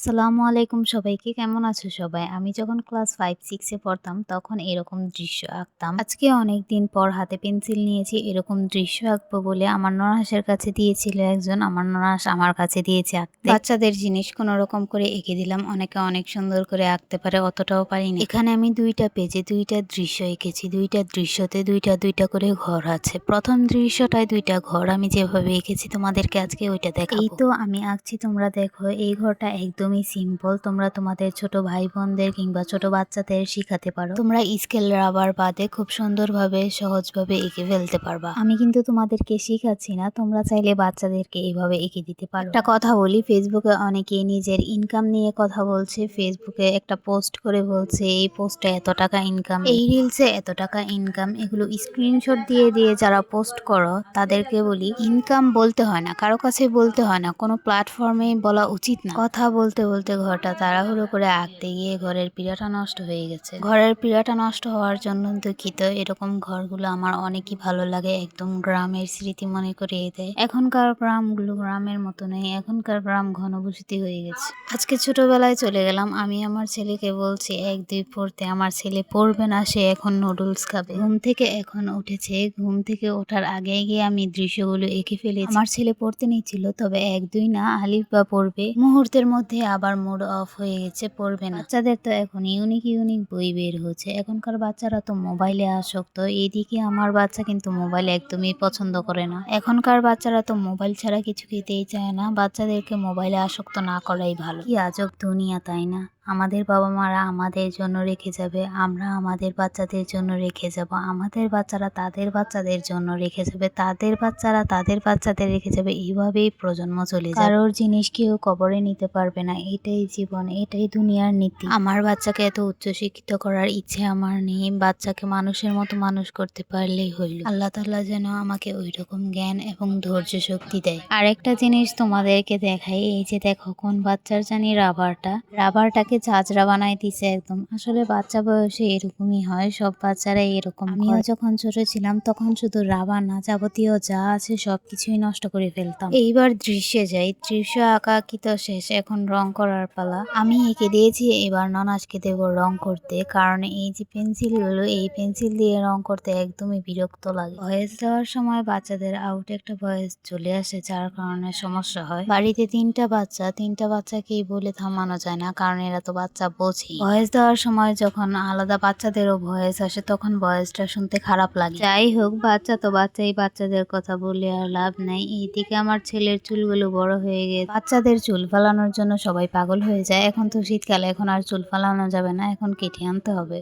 আসসালামু আলাইকুম সবাইকে, কেমন আছো সবাই? আমি যখন ক্লাস ফাইভ সিক্সে পড়তাম, তখন এরকম দৃশ্য আঁকতাম। আজকে অনেক দিন পর হাতে পেন্সিল নিয়েছি, এরকম দৃশ্য আঁকবো বলে আমার ননাসের কাছে দিয়েছিল একজন, আমার ননাস আমার কাছে দিয়েছে আঁকতে। বাচ্চাদের জিনিস কোনো রকম করে এঁকে দিলাম, অনেকে অনেক সুন্দর করে আঁকতে পারে, অতটাও পারিনি। এখানে আমি দুইটা পেজে দুইটা দৃশ্য এঁকেছি, দুইটা দৃশ্যতে দুইটা দুইটা করে ঘর আছে। প্রথম দৃশ্যটায় দুইটা ঘর আমি যেভাবে এঁকেছি, তোমাদেরকে আজকে ওইটা দেখাবো। এই তো আমি আঁকছি, তোমরা দেখো, এই ঘরটা একদমই সিম্পল তোমরা তোমাদের ছোট ভাই বোনদের কিংবা ছোট বাচ্চাদের শিখাতে পারো। তোমরা স্কেল রাবার বাদে খুব সুন্দরভাবে, সহজভাবে এঁকে ফেলতে পারবা। আমি কিন্তু তোমাদেরকে শিখাচ্ছি না, তোমরা চাইলে বাচ্চাদেরকে এইভাবে এঁকে দিতে পারো। একটা কথা বলি, ফেসবুকে অনেকে নিজের ইনকাম নিয়ে কথা বলছে, ফেসবুকে একটা পোস্ট করে বলছে, এই পোস্টে এত টাকা ইনকাম এই রিলসে এত টাকা ইনকাম এগুলো স্ক্রিনশট দিয়ে দিয়ে যারা পোস্ট করো, তাদেরকে বলি ইনকাম বলতে হয় না, কারও কাছে বলতে হয় না, কোনো প্ল্যাটফর্মে বলা উচিত না। কথা বলতে বলতে বলতে ঘরটা তাড়াহুড়ো করে আঁকতে গিয়ে ঘরের পীড়াটা নষ্ট হয়ে গেছে। ঘরের পীড়াটা নষ্ট হওয়ার জন্য দুঃখিত। এরকম ঘরগুলো আমার অনেকই ভালো লাগে। একদম গ্রামের স্মৃতি মনে করিয়ে দেয়। এখনকার গ্রামগুলো গ্রামের মতো নেই এখনকার গ্রাম ঘনবসতি হয়ে গেছে। আজকে ছোটবেলায় চলে গেলাম। আমি আমার ছেলেকে বলছি, এক দুই পড়তে আমার ছেলে পড়বে না, সে এখন নুডলস খাবে। ঘুম থেকে এখন উঠেছে। ঘুম থেকে ওঠার আগে গিয়ে আমি দৃশ্যগুলো এঁকে ফেলেছি। আমার ছেলে পড়তে নিচ্ছিল, তবে এক দুই না, আলিফ বা পড়বে। মুহূর্তের মধ্যে আবার মুড অফ হয়ে গেছে, পড়বে না। বাচ্চাদের তো এখন ইউনিক ইউনিক বই বের হচ্ছে। এখনকার বাচ্চারা তো মোবাইলে আসক্ত। এইদিকে আমার বাচ্চা কিন্তু মোবাইল একদমই পছন্দ করে না। এখনকার বাচ্চারা তো মোবাইল ছাড়া কিছু খেতেই চায় না। বাচ্চাদেরকে মোবাইলে আসক্ত না করাই ভালো। কি আজব দুনিয়া, তাই না? আমাদের বাবা মারা আমাদের জন্য রেখে যাবে আমরা আমাদের বাচ্চাদের জন্য রেখে যাব আমাদের বাচ্চারা তাদের বাচ্চাদের জন্য রেখে যাবে তাদের বাচ্চারা তাদের বাচ্চাদের রেখে যাবে এইভাবেই প্রজন্ম চলে যাবে। কারোর জিনিস কেউ কবরে নিতে পারবে না এটাই জীবন এটাই দুনিয়ার নীতি। আমার বাচ্চাকে এত উচ্চশিক্ষিত করার ইচ্ছে আমার নেই বাচ্চাকে মানুষের মতো মানুষ করতে পারলেই হইল। আল্লাহ তাল্লাহ যেন আমাকে ওই রকম জ্ঞান এবং ধৈর্য শক্তি দেয়। আরেকটা জিনিস তোমাদেরকে দেখাই এই যে দেখো কোন বাচ্চার জানি রাবারটা রাবারটাকে চাচরা বানাই দিছে একদম। আসলে বাচ্চা বয়সে এরকমই হয় সব বাচ্চারা এরকম। আমিও যখন ছোট ছিলাম তখন শুধু রাবার না যাবতীয় যা আছে সবকিছুই নষ্ট করে ফেলতাম। এইবার দৃশ্যে যাই দৃশ্য আঁকা কি তো শেষ এখন রং করার পালা। আমি এঁকে দিয়েছি এবার ননাজকে দেবো রং করতে কারণ এই যে পেন্সিলগুলো এই পেন্সিল দিয়ে রং করতে একদমই বিরক্ত লাগে। ভয়েস দেওয়ার সময় বাচ্চাদের আউট একটা ভয়েস চলে আসে যার কারণে সমস্যা হয়। বাড়িতে তিনটা বাচ্চা তিনটা বাচ্চাকেই বলে থামানো যায় না কারণ এরা তো বাচ্চা বোঝে ভয়েস দেওয়ার সময় যখন আলাদা বাচ্চাদেরও ভয়েস আসে তখন ভয়েসটা শুনতে খারাপ লাগে। যাই হোক বাচ্চা তো বাচ্চাই বাচ্চাদের কথা বলে আর লাভ নেই। এইদিকে আমার ছেলের চুলগুলো বড় হয়ে গেছে। বাচ্চাদের চুল ফালানোর জন্য সবাই পাগল হয়ে যায়। এখন তো শীতকালে এখন আর চুল ফালানো যাবে না। এখন কেটে আনতে হবে।